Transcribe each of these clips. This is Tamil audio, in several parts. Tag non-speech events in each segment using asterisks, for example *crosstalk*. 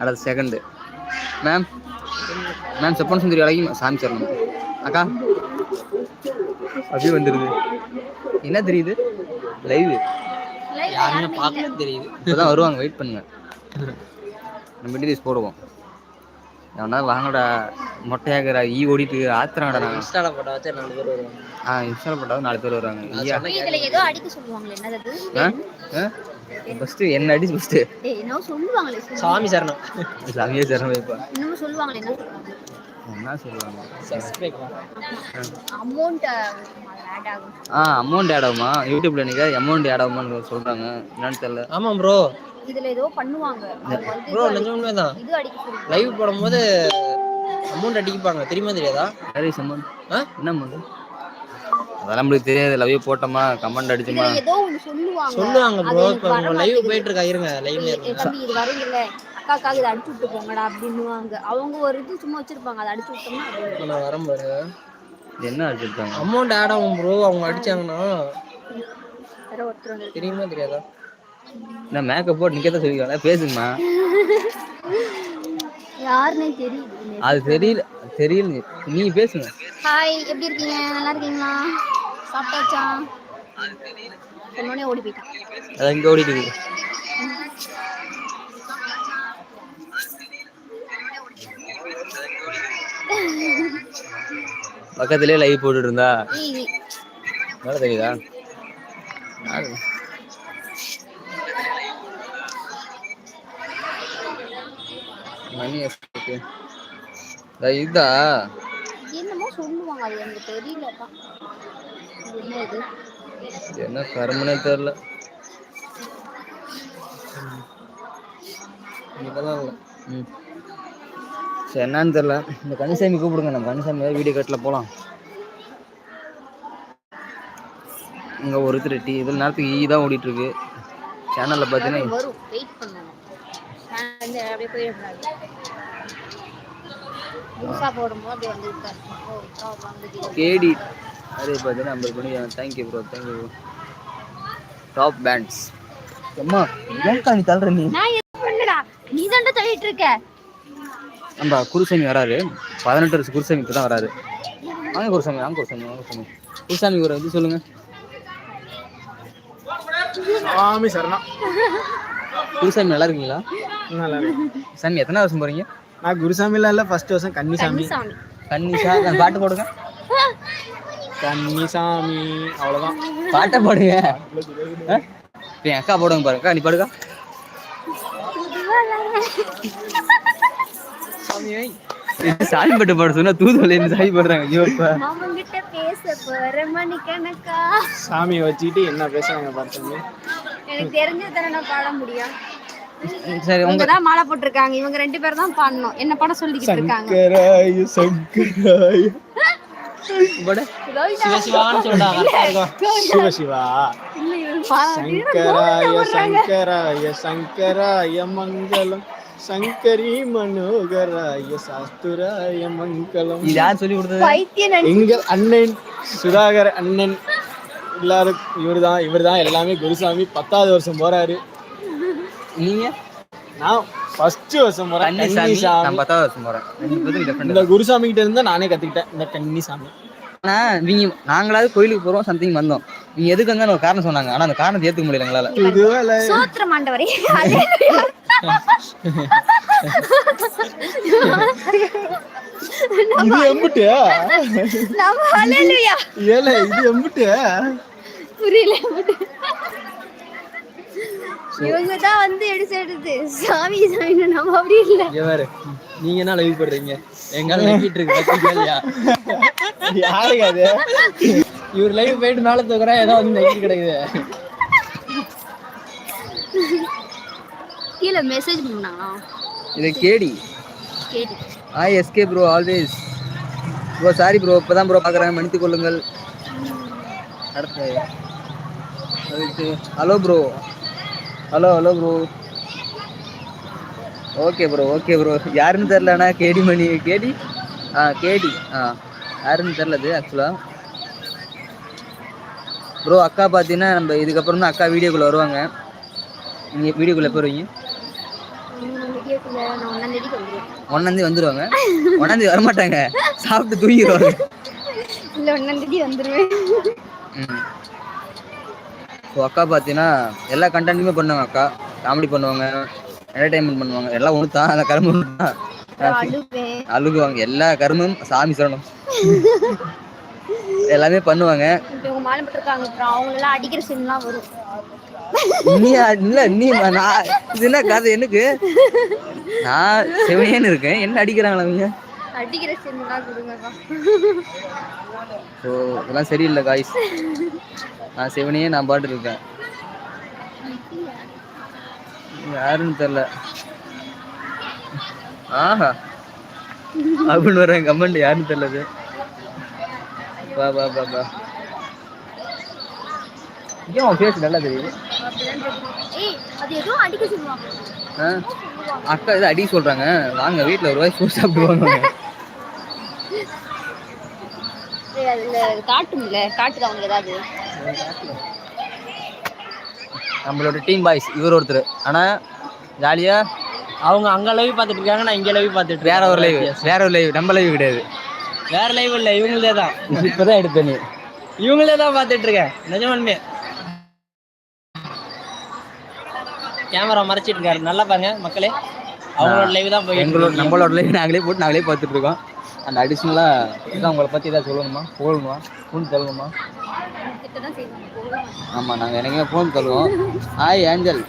அடுத்த செகண்டு மேம் மேம் செப்பன் சுந்தரி வரைக்கும் சாமி சரணம். அக்கா? அப்படியே வந்துடுது என்ன தெரியுது? லைவ் யாருமே பார்க்கல தெரியுது. இப்போதான் வருவாங்க வெயிட் பண்ணுங்க. நம்ம டீடைல்ஸ் போடுவோம். எவனா வாங்கடா மொட்டையாகிற ஈ ஓடிட்டு ஆத்திரம்டா நான் இன்ஸ்டால போட்டோ வச்சு நாலு பேர் வருவாங்க. ஆ இன்ஸ்டால் போட்டாலும் நாலு பேர் வருவாங்க. ஐயா. இதுல ஏதோ அடிக்க சொல்லுவாங்களே என்னது ஆ ஃபஸ்ட்டு என்ன அடி சொல்லுவாங்களே சொல்லு. சாமி சரணம். சாமியே சரணம் சொல்லுவாங்களே என்ன சொல்லுவாங்க? என்ன சொல்லுவாங்க? சப்ஸ்கிரைப் அமௌண்ட் ஆட் ஆகும். ஆ அமௌண்ட் ஆட் ஆகுமா? யூடியூப்ல நீங்க அமௌண்ட் ஆட் ஆகுமான்னு சொல்றாங்க. என்னன்னு தெரியல. ஆமா ப்ரோ இதுல ஏதோ பண்ணுவாங்க. அவங்க வந்து ப்ரோ நிஜம் உண்மைதான் இது அடிக்க சொல்லுவாங்க லைவ் போடும்போது அமௌண்ட் அடிப்பாங்க. தெரியுமா தெரியாதா? சரி அமௌண்ட் ஆ? என்ன அமௌண்ட் அதெல்லாம் நம்மளுக்கு தெரியாது. லவ் போட்டோமா கமெண்ட் அடிச்சோமா? ஏதோ ஒண்ணு சொல்லுவாங்க. சொல்லுவாங்க ப்ரோ இப்போ வர லைவ். போயிட்டு இருக்கா இருங்க லைவ்ல இருங்க தம்பி இது வரீங்கல்ல அக்காக்காக இதை அடிச்சு விட்டு போங்கடா அப்படின்னுவாங்க. அவங்க ஒரு இது சும்மா வச்சிருப்பாங்க. அதை அடிச்சு விட்டோம்னா நான் வரேன் பாரு. என்ன அடிச்சிருக்காங்க? அமௌண்ட் ஆட் ஆகும் ப்ரோ அவங்க அடிச்சாங்கன்னா. வேற ஒருத்தர் வந்து தெரியுமா தெரியாதா? என்ன மேக்கப் போட்டு நிக்கதான் சொல்லிருக்காங்க பேசுங்கம்மா. யாருன்னே தெரியுது அது தெரியல தெரியல நீ பேசுங்க. ஹாய் எப்படி இருக்கீங்க? நல்லா இருக்கீங்களா? சாப்பிட்டாச்சா சொன்னோடனே ஓடி போயிட்டான் அது. பக்கத்துலயே லைவ் போட்டுட்டு இருந்தா வேலை தெரியுதா? மணி எஸ்கேப்பு. இதா என்னமோ சொல்லுவாங்க அது எனக்கு தெரியலப்பா என்ன கருமனே தெரியல. இதெல்லாம் இல்லை. ம். சரி என்னன்னு தெரியல. இந்த கனிசாமி கூப்பிடுங்க நம்ம கனிசாமி வீடியோ கட்டில் போகலாம் இங்கே ஒருத்தர் டீ இதில் நேரத்துக்கு ஈ தான் ஓடிட்டு இருக்கு சேனலில் பார்த்தீங்கன்னா கேடி அதே பார்த்தீங்கன்னா ஐம்பது பண்ணி thank you bro thank you bro top pants அம்மா ஏன்க்கா நீ தள்ளுற நீ நான் எது பண்ணடா நீ தாண்டா தள்ளிட்டு இருக்க. நம்ம குருசாமி வராரு. பதினெட்டு வருஷம் குருசாமி இப்போ தான் வராரு. வாங்க குருசாமி வாங்க குருசாமி வாங்க குருசாமி. குருசாமி ஒரு இது சொல்லுங்க. சாமி சரணம். குருசாமி நல்லா இருக்கீங்களா? நல்லா சாமி எத்தனை வருஷம் போறீங்க? நான் குருசாமில இல்ல ஃபர்ஸ்ட் வருஷம் கன்னிசாமி. நான் பாட்டு போடுங்க. கன்னிசாமி அவ்வளவுதான். பாட்டை போடுங்க. என் அக்கா போடுங்க பாருங்க. அக்கா, நீ பாடுங்க இது சாமி பாட்டு பாட சொன்னா தூதுவளை இருந்து சாமி பாடுறாங்க? ஐயோ இப்ப அவங்கிட்ட பேச போற மணிக்கணக்கா. சாமியை வச்சுக்கிட்டு என்ன பேசுறாங்க பார்த்தோமே எனக்கு தெரிஞ்சது நான் பாட முடியும். சரி உங்க தான் மாலை போட்டிருக்காங்க. இவங்க ரெண்டு பேரும் தான் பாடணும். என்ன பாட சொல்லிக்கிட்டு இருக்காங்க? சங்கராய சங்கராய சங்கராய மங்களம் சங்கரி மனோகராய சாஸ்துராய மங்களம் இது யார் சொல்லி கொடுத்தது எங்கள் அண்ணன் சுதாகர் அண்ணன் எல்லாரும் இவர்தான் இவர்தான் எல்லாமே குருசாமி பத்தாவது வருஷம் போறாரு நீங்க நான் ஃபர்ஸ்ட் வருஷம் போறேன் கன்னிசாமி நான் பத்தாவது வருஷம் போறேன் ரெண்டு பேரும் டிஃபரெண்ட் இந்த குருசாமி கிட்ட இருந்தா நானே கத்துக்கிட்டேன் இந்த கன்னிசாமி ஆனா நீங்க நாங்களாவது கோயிலுக்கு போறோம் சம்திங் வந்தோம் நீங்க எதுக்கு வந்தாலும் ஒரு காரணம் சொன்னாங்க ஆனா அந்த காரணத்தை ஏத்துக்க முடியல எங்களால இதுவேல சோத்திரம் ஆண்டவரே அல்லேலூயா. இது எம்பிட்டு நம்ம அல்லேலூயா. ஏல இது எம்பிட்டு புரியல இவங்க தான் வந்து எடுத்து எடுத்து சாமி சாமி நம்ம அப்படி இல்ல. இவரு நீங்க என்ன லைவ் பண்றீங்க? எங்கால நக்கிட்டு இருக்கு இல்லையா யாருக்கு அது? இவர் லைவ் போயிட்டு மேல தூக்குறா ஏதோ வந்து நக்கிட்டு கிடக்குது. கீழே மெசேஜ் பண்ணாங்களா இது கேடி. கேட்டு ஆய் SK bro always bro sorry bro இப்பதான் ப்ரோ பார்க்குறேன் மன்னித்துக் கொள்ளுங்கள். அடுத்து hello bro hello hello bro okay bro okay bro யாருன்னு தெரிலண்ணா கேடி மணி கேடி? ஆ கேடி. ஆ யாருன்னு தெரில அது ஆக்சுவலாக ப்ரோ அக்கா பார்த்தீங்கன்னா நம்ம இதுக்கப்புறம் தான் அக்கா வீடியோக்குள்ளே வருவாங்க. நீங்கள் வீடியோக்குள்ளே வந்துருவேன் ஒன்னாந்தேதி வந்துருவாங்க. ஒன்னாந்தேதி வரமாட்டாங்க. சாப்பிட்டு தூங்கிடுவாங்க இல்ல ஒன்னாம் தேதி வந்துருவேன். ம். ஸோ அக்கா பார்த்தீங்கன்னா எல்லா கண்டென்ட்டுமே பண்ணுவாங்க அக்கா. காமெடி பண்ணுவாங்க என்டர்டைன்மெண்ட் பண்ணுவாங்க. எல்லாம் ஒன்று தான் அந்த கரும்பு தான் அழுகுவாங்க. எல்லா கருமும் சாமி சொல்லணும் எல்லாமே பண்ணுவாங்க. நீ இல்ல நீ நான் இது என்ன கதை எனக்கு? நான் செவனேன்னு இருக்கேன். என்ன அடிக்கிறாங்களா அவங்க? அடிக்கிற சீன்லாம் கொடுங்கக்கா. ஸோ இதெல்லாம் சரியில்லை காய்ஸ் நான் செவனே நான் பாட்டு இருக்கேன் யாருன்னு தெரில ஆஹா. அப்படின்னு வரேன் கமெண்ட் யாருன்னு தெரியலது பா பா பா பா ஏன் உன் ஃபேஸ் நல்லா தெரியுது? அக்கா இது அடி சொல்றாங்க. வாங்க வீட்டில் ஒரு வாய் சூடு சாப்பிடுவாங்க அதுல காட்டும்ல காட்டுது அவங்க ஏதாவது? நம்மளோட டீம் பாய்ஸ் இவர் ஒருத்தர். ஆனா ஜாலியா அவங்க அங்க லைவ் பார்த்துட்டு இருக்காங்க நான் இங்க லைவ் பார்த்துட்டு வேற ஒரு லைவ் வேற ஒரு லைவ் நம்ம லைவ் கிடையாது. வேற லைவ் இல்ல இவங்களே தான். *laughs* இப்பதான் எடுத்த நீ. இவங்களே தான் பார்த்துட்டு இருக்கேன். நிஜமாலுமே. கேமரா மறைச்சிட்டு இருக்காரு. நல்லா பாருங்க மக்களே. அவங்களோட லைவ் தான் போயிட்டு எங்களோட. நம்மளோட லைவ் நாங்களே போட்டு நாங்களே பார்த்துட்டு இருக்கோம். அந்த அடிஷ்னலா இதான் உங்களை பத்தி ஏதாவது சொல்லணுமா? போகணுமா ஃபோன் தருவோமா கிட்ட தான் செய்வாங்க. போகலாம் ஆமா நாங்க எனக்குமே ஃபோன் தருவோம் ஹாய் ஏஞ்சல்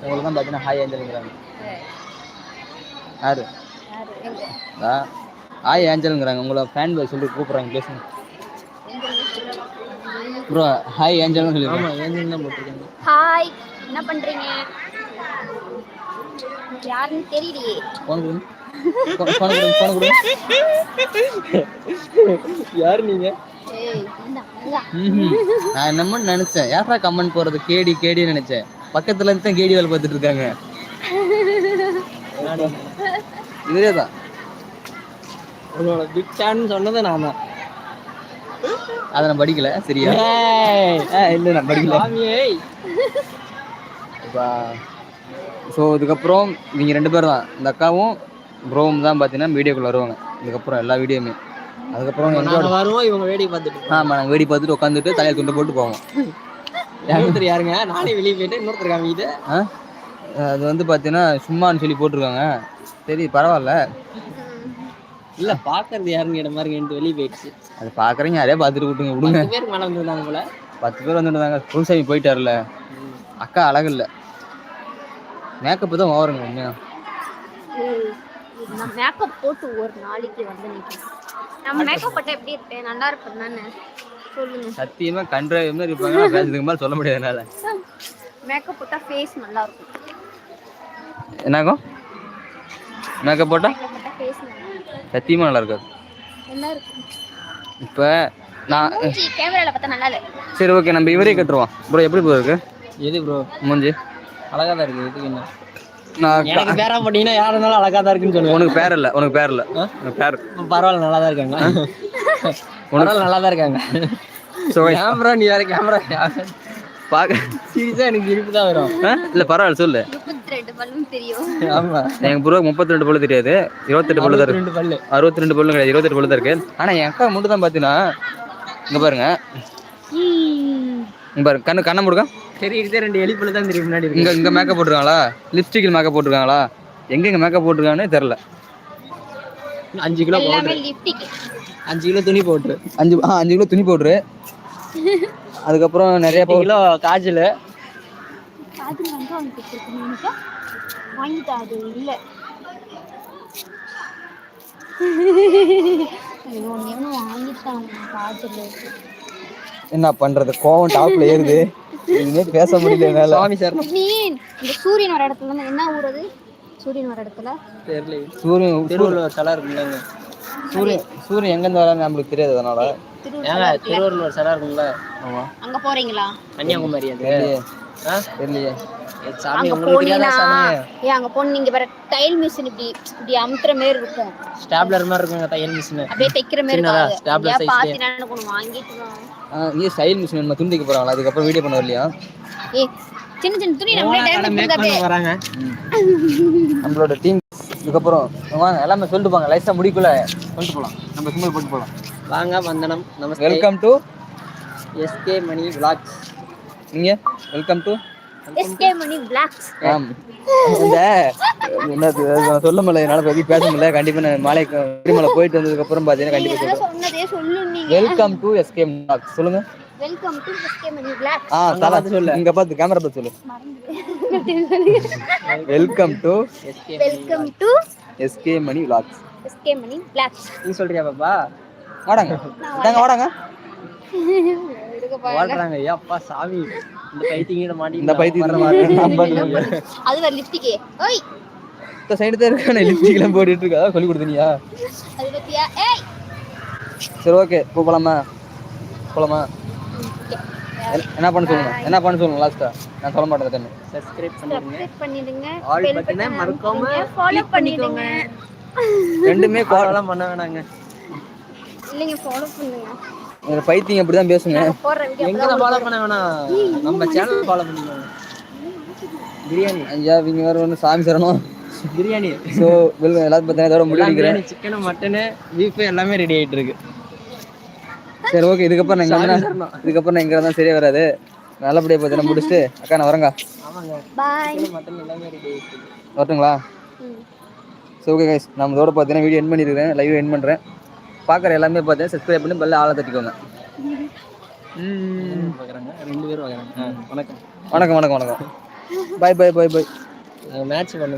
உங்களுக்கு தான் பார்த்தீங்கன்னா ஹாய் ஏஞ்சல்ங்கிறாங்க யாரு? ஹாய் ஏஞ்சல்ங்கிறாங்க உங்களை ஃபேன் பாய் சொல்லி கூப்பிட்றாங்க பேசுங்க. ப்ரோ ஹாய் ஏஞ்சல்னு சொல்லி ஆமா ஏன் தான் போட்டிருக்காங்க. ஹாய் என்ன பண்றீங்க? யாருன்னு தெரியலையே. யார் நீங்க. நான் என்னமோ நினைச்சேன். யாரா கமெண்ட் போறது? கேடி கேடி நினைச்சேன். பக்கத்துல இருந்து தான் கேடி வேலை பார்த்துட்டு இருக்காங்க. இவரே தான். உங்களோட பிக் ஃபேன் சொன்னது நான் தான் அதை நான் படிக்கல. சரியா? ஆ, இல்ல நான் படிக்கல. ஸோ இதுக்கப்புறம் இவங்க ரெண்டு பேரும் தான். இந்த அக்காவும் ப்ரோவும் தான் பார்த்தீங்கன்னா வீடியோக்குள்ள வருவாங்க. இதுக்கப்புறம் எல்லா வீடியோமே. அதுக்கப்புறம் நாங்க வருவோம் இவங்க வேடிக்கை பார்த்துட்டு. ஆமாம் நாங்கள் வேடி பார்த்துட்டு உட்காந்துட்டு தலையை துண்டு போட்டு போவோம். *laughs* இன்னொருத்தர் யாருங்க? நானே வெளியே போயிட்டு இன்னொருத்தர் காமிக்குது ஆ? அது வந்து பார்த்தீங்கன்னா சும்மான்னு சொல்லி போட்டிருக்காங்க. சரி பரவாயில்ல. இல்ல பாக்குறது யாருன்னு மாதிரி எனக்கு வெளியே போயிடுச்சு. அது பார்க்குறீங்க யாரையா பார்த்துட்டு விட்டுங்க விடுங்க. பேருக்கு மேல வந்துருந்தாங்க போல. பத்து பேர் வந்துருந்தாங்க குருசாமி போயிட்டாருல. அக்கா அழகு இல்லை. மேக்கப் தான் ஓவருங்க உண்மையா? நான் மேக்கப் போட்டு ஒரு நாளைக்கு வந்து நிற்கிறேன் நம்ம மேக்கப் போட்டா எப்படி இருப்பேன்? நல்லா இருப்பேன் தானே? சொல்லுங்க. சத்தியமா மாதிரி இருப்பாங்க. பேசுறதுக்கு மேலே சொல்ல முடியாது என்னால. மேக்கப் போட்டா ஃபேஸ் நல்லா இருக்கும். என்னாகும் மேக்கப் போட்டா? ஃபேஸ் சத்தியமா நல்லா இருக்காது. நல்லா இருக்கும்? இப்போ நான் கேமரால பார்த்தா நல்லா இல்லை. சரி ஓகே நம்ம இவரே கட்டுருவோம். ப்ரோ எப்படி ப்ரோ இருக்கு? எது ப்ரோ மூஞ்சி. அழகா தான் இருக்கு. இதுக்கு என்ன? நான் எனக்கு பேரா போட்டீங்கன்னா யார் இருந்தாலும் அழகா தான் இருக்குன்னு சொல்லுவேன். உனக்கு பேர் இல்லை உனக்கு பேர் இல்லை. உனக்கு பேர் பரவாயில்ல நல்லா தான் இருக்காங்க. பரவாயில்ல நல்லா தான் இருக்காங்க. ஸோ கேமரா நீ வேற கேமரா பார்க்க சீரியஸா எனக்கு இருப்பு தான் வரும். இல்லை பரவாயில்ல சொல்லு. முப்பத்தி ரெண்டு பல்லும் தெரியும். ஆமா. எங்கள் ப்ரோ முப்பத்தி ரெண்டு பல்லு தெரியாது. இருபத்தெட்டு பல்லு தான் இருக்கு. ரெண்டு பல்லு. அறுபத்தி ரெண்டு பல்லு கிடையாது இருபத்தெட்டு பல்லு தான் இருக்கு. ஆனால் என் அக்கா மட்டும் தான் பார்த்தீங்கன்னா இங்கே பாருங்க. பாருங்க கண்ணு கண்ணை முடுங்க சரி இதே ரெண்டு எலி பல்லு தான் தெரியும் முன்னாடி இருக்கு. இங்கே இங்கே மேக்கப் போட்டிருக்காங்களா லிப்ஸ்டிக்கில் மேக்கப் போட்டிருக்காங்களா? எங்கே இங்கே மேக்கப் போட்டிருக்காங்கன்னே தெரில அஞ்சு கிலோ அஞ்சு கிலோ துணி போட்டு. அஞ்சு ஆ அஞ்சு கிலோ துணி பவுட்ரு அதுக்கப்புறம் நிறைய கிலோ காஜல். காதில் என்ன பண்றது? கோவம் டாப்ல ஏறுது. எதுவுமே பேச முடியல என்னால. சுவாமி சார். மீன் இந்த சூரியன் வர இடத்துல இருந்து என்ன ஊர் அது? சூரியன் வர இடத்துல? தெரியல சூரியன் திருவள்ளுவர் சிலை இருக்குங்களா சூரியன் சூரியன் எங்கேருந்து வரான்னு நம்மளுக்கு தெரியாது அதனால. ஏங்க திருவள்ளுவர் சிலை இருக்குங்களா ஆமா. அங்க போறீங்களா? கன்னியாகுமரி அது தெரியலையே ஆ? தெரியலையே. ஏ, சாமி அங்க உங்களுக்கு தெரியாதா சாமி? ஏ அங்க போன நீங்க வேற டைல் மிஷின் இப்படி இப்படி அமுத்துற மாதிரி இருக்கும். ஸ்டாப்லர் மாதிரி இருக்குங்க தையல் மிஷின் அப்படியே தைக்கிற மாதிரி இருக்கும். ஏன் லயே. பாத்து நான் ஒன்று வாங்கிட்டு இங்கே ஸ்டைல் மிஷின் நம்ம துணி தைக்க அதுக்கப்புறம் வீடியோ பண்ண வரலையா? ஏ சின்ன சின்ன துணி நம்மளே டைம் எடுத்துருக்காப்பே வராங்க. நம்மளோட டீம் இதுக்கப்புறம் வாங்க எல்லாமே சொல்லிட்டு போங்க லைஃப்டா முடிக்குள்ள சொல்லிட்டு போலாம். நம்ம சிம்பிள் போட்டு போலாம். வாங்க வந்தனம். நமஸ்தே. Welcome to SK Mani vlogs நீங்க? Welcome to SK Mani blogs ஆம். இந்த என்னது நான் சொல்ல முடியல என்னால பத்தி பேச முடியல. கண்டிப்பா நான் மாலை மலை போயிட்டு வந்ததுக்கு அப்புறம் பாத்தீங்கன்னா கண்டிப்பா வெல்கம் டு எஸ்கே சொல்லுங்க. Welcome to SK Mani blogs ஆ தலா சொல்லு. இங்க பார்த்து கேமரா பார்த்து சொல்லு. Welcome to welcome to SK Mani vlogs SK Mani blogs நீ சொல்றியா பாப்பா? வாடாங்க. வாடாங்க. *laughs* ஓடுறாங்க. ஏப்பா சாமி இந்த பைத்தியங்கிட்ட மாட்டி இந்த பைத்தியம் அது வேற லிப்டிக்கே ஓய். இந்த சைடு தான் இருக்க. நான் லிப்ஸ்டிக்லாம் போட்டுட்டு இருக்கா? சொல்லி கொடுத்தனியா? அது பத்தியா? ஏய். சரி ஓகே இப்போ போலாமா? போலாமா? என்ன- பண்ண சொல்லுங்க? என்ன பண்ண சொல்லுங்க? லாஸ்டா நான் சொல்ல மாட்டேன் தண்ணி சப்ஸ்கிரைப் பண்ணிடுங்க. பெல் button-அ பட்டனை மறக்காம ஃபாலோ பண்ணிடுங்க. ரெண்டுமே அதெல்லாம் பண்ண வேணாங்க. இல்லைங்க ஃபாலோ பண்ணுங்க. ஒரு பைத்தியம் இப்படி தான் பேசுங்க எங்களை ஃபாலோ பண்ண வேணாம் நம்ம சேனல் ஃபாலோ பண்ணிக்கோங்க பிரியாணி. ஐயா இவங்க வேற ஒன்று சாமி சரணம். பிரியாணி. ஸோ வெல் எல்லாத்தையும் பார்த்தீங்கன்னா இதோட முடிக்கிறேன் சிக்கன் மட்டனு பீஃப் எல்லாமே ரெடி ஆயிட்டு இருக்கு. சரி ஓகே இதுக்கப்புறம் நான் இங்கே வந்து இதுக்கப்புறம் நான் இங்கே தான் சரியா வராது. நல்லபடியாக பார்த்தீங்கன்னா முடிச்சுட்டு அக்கா நான் வரேங்க ஆமாங்க. மட்டன் எல்லாமே ரெடி ஆயிட்டு இருக்கு. வரட்டுங்களா? சரி ஓகே கைஸ் நம்ம இதோட பார்த்தீங்கன்னா வீடியோ என் பண்ணியிருக்கிறேன். லைவ் என் பண்ணுறேன் பார்க்குற எல்லாமே பார்த்தீங்கன்னா சப்ஸ்கிரைப் பண்ணி பெல்ல ஆளை தட்டிக்கோங்க. ரெண்டு பேரும் வணக்கம். வணக்கம் வணக்கம் வணக்கம். பாய் பாய் பாய் பாய் மேட்ச் பண்ண.